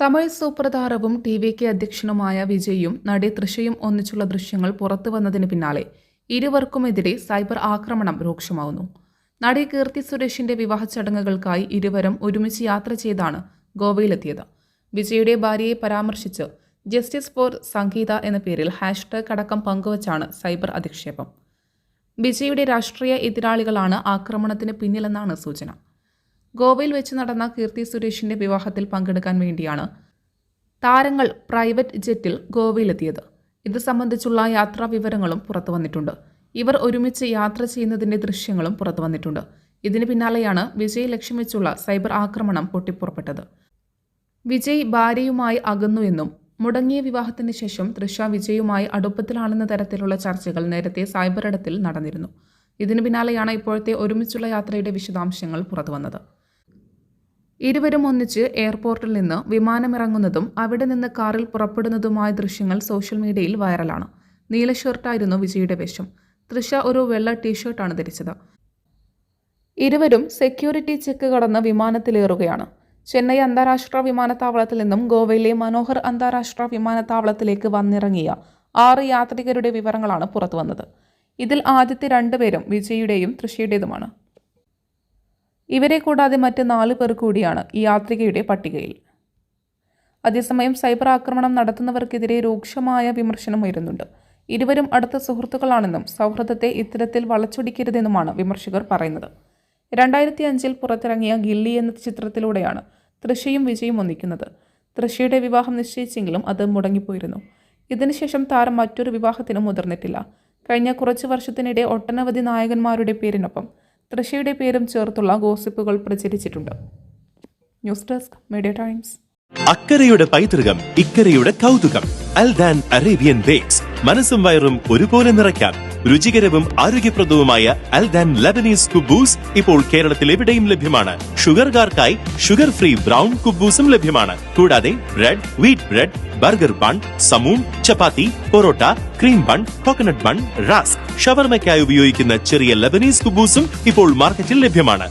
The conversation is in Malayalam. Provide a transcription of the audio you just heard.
തമിഴ് സൂപ്പർ താരവും ടി വി കെ അധ്യക്ഷനുമായ വിജയും നടി തൃഷയും ഒന്നിച്ചുള്ള ദൃശ്യങ്ങൾ പുറത്തു വന്നതിന് പിന്നാലെ ഇരുവർക്കുമെതിരെ സൈബർ ആക്രമണം രൂക്ഷമാവുന്നു. നടി കീർത്തി സുരേഷിന്റെ വിവാഹ ചടങ്ങുകൾക്കായി ഇരുവരും ഒരുമിച്ച് യാത്ര ചെയ്താണ് ഗോവയിലെത്തിയത്. വിജയുടെ ഭാര്യയെ പരാമർശിച്ച് ജസ്റ്റിസ് ഫോർ സംഗീത എന്ന പേരിൽ ഹാഷ്ടാഗ് അടക്കം പങ്കുവച്ചാണ് സൈബർ അധിക്ഷേപം. വിജയുടെ രാഷ്ട്രീയ എതിരാളികളാണ് ആക്രമണത്തിന് പിന്നിലെന്നാണ് സൂചന. ഗോവയിൽ വെച്ച് നടന്ന കീർത്തി സുരേഷിന്റെ വിവാഹത്തിൽ പങ്കെടുക്കാൻ വേണ്ടിയാണ് താരങ്ങൾ പ്രൈവറ്റ് ജെറ്റിൽ ഗോവയിലെത്തിയത്. ഇത് സംബന്ധിച്ചുള്ള യാത്രാ വിവരങ്ങളും പുറത്തു വന്നിട്ടുണ്ട്. ഇവർ ഒരുമിച്ച് യാത്ര ചെയ്യുന്നതിന്റെ ദൃശ്യങ്ങളും പുറത്തു വന്നിട്ടുണ്ട്. ഇതിന് പിന്നാലെയാണ് വിജയ് ലക്ഷ്യം വെച്ചുള്ള സൈബർ ആക്രമണം പൊട്ടിപ്പുറപ്പെട്ടത്. വിജയ് ഭാര്യയുമായി അകന്നു എന്നും മുടങ്ങിയ വിവാഹത്തിന് ശേഷം തൃഷ വിജയുമായി അടുപ്പത്തിലാണെന്ന തരത്തിലുള്ള ചർച്ചകൾ നേരത്തെ സൈബർ ഇടത്തിൽ നടന്നിരുന്നു. ഇതിനു പിന്നാലെയാണ് ഇപ്പോഴത്തെ ഒരുമിച്ചുള്ള യാത്രയുടെ വിശദാംശങ്ങൾ പുറത്തുവന്നത് ഇരുവരും ഒന്നിച്ച് എയർപോർട്ടിൽ നിന്ന് വിമാനമിറങ്ങുന്നതും അവിടെ നിന്ന് കാറിൽ പുറപ്പെടുന്നതുമായ ദൃശ്യങ്ങൾ സോഷ്യൽ മീഡിയയിൽ വൈറലാണ്. നീല ഷർട്ടായിരുന്നു വിജയുടെ വേഷം. തൃഷ ഒരു വെള്ള ടീഷർട്ടാണ് ധരിച്ചത്. ഇരുവരും സെക്യൂരിറ്റി ചെക്ക് കടന്ന് വിമാനത്തിലേറുകയാണ്. ചെന്നൈ അന്താരാഷ്ട്ര വിമാനത്താവളത്തിൽ നിന്നും ഗോവയിലെ മനോഹർ അന്താരാഷ്ട്ര വിമാനത്താവളത്തിലേക്ക് വന്നിറങ്ങിയ ആറ് യാത്രികരുടെ വിവരങ്ങളാണ് പുറത്തുവന്നത്. ഇതിൽ ആദ്യത്തെ രണ്ടുപേരും വിജയുടെയും തൃഷയുടേതുമാണ്. ഇവരെ കൂടാതെ മറ്റ് നാല് പേർ കൂടിയാണ് ഈ യാത്രികയുടെ പട്ടികയിൽ. അതേസമയം സൈബർ ആക്രമണം നടത്തുന്നവർക്കെതിരെ രൂക്ഷമായ വിമർശനം ഉയരുന്നുണ്ട്. ഇരുവരും അടുത്ത സുഹൃത്തുക്കളാണെന്നും സൗഹൃദത്തെ ഇത്തരത്തിൽ വളച്ചൊടിക്കരുതെന്നുമാണ് വിമർശകർ പറയുന്നത്. രണ്ടായിരത്തി അഞ്ചിൽ പുറത്തിറങ്ങിയ ഗില്ലി എന്ന ചിത്രത്തിലൂടെയാണ് തൃശയും വിജയും ഒന്നിക്കുന്നത്. തൃശയുടെ വിവാഹം നിശ്ചയിച്ചെങ്കിലും അത് മുടങ്ങിപ്പോയിരുന്നു. ഇതിനുശേഷം താരം മറ്റൊരു വിവാഹത്തിനും മുതിർന്നിട്ടില്ല. കഴിഞ്ഞ കുറച്ച് വർഷത്തിനിടെ ഒട്ടനവധി നായകന്മാരുടെ പേരിനൊപ്പം തൃശയുടെ പേരും ചേർത്തുള്ള ഗോസിപ്പുകൾ പ്രചരിച്ചിട്ടുണ്ട്. News desk media times. അക്കരയുടെ പൈതൃകം ഇക്കരയുടെ കൗതുകം അൽദാൻ അറേബ്യൻ ബേക്സ് മനസ്സും വയറും ഒരുപോലെ നിറയ്ക്കാം. രുചികരവും ആരോഗ്യപ്രദവുമായ അൽദാൻ ലബനീസ് കുബൂസ് ഇപ്പോൾ കേരളത്തിൽ എവിടെയും ലഭ്യമാണ്. ഷുഗർകാർക്കായി ഷുഗർ ഫ്രീ ബ്രൗൺ കുബൂസും ലഭ്യമാണ്. കൂടാതെ bread wheat bread burger bun സമൂൺ chapati parotta cream bun coconut bun rusk ഷവർമയ്ക്കായി ഉപയോഗിക്കുന്ന ചെറിയ ലബനീസ് കുബൂസും ഇപ്പോൾ മാർക്കറ്റിൽ ലഭ്യമാണ്.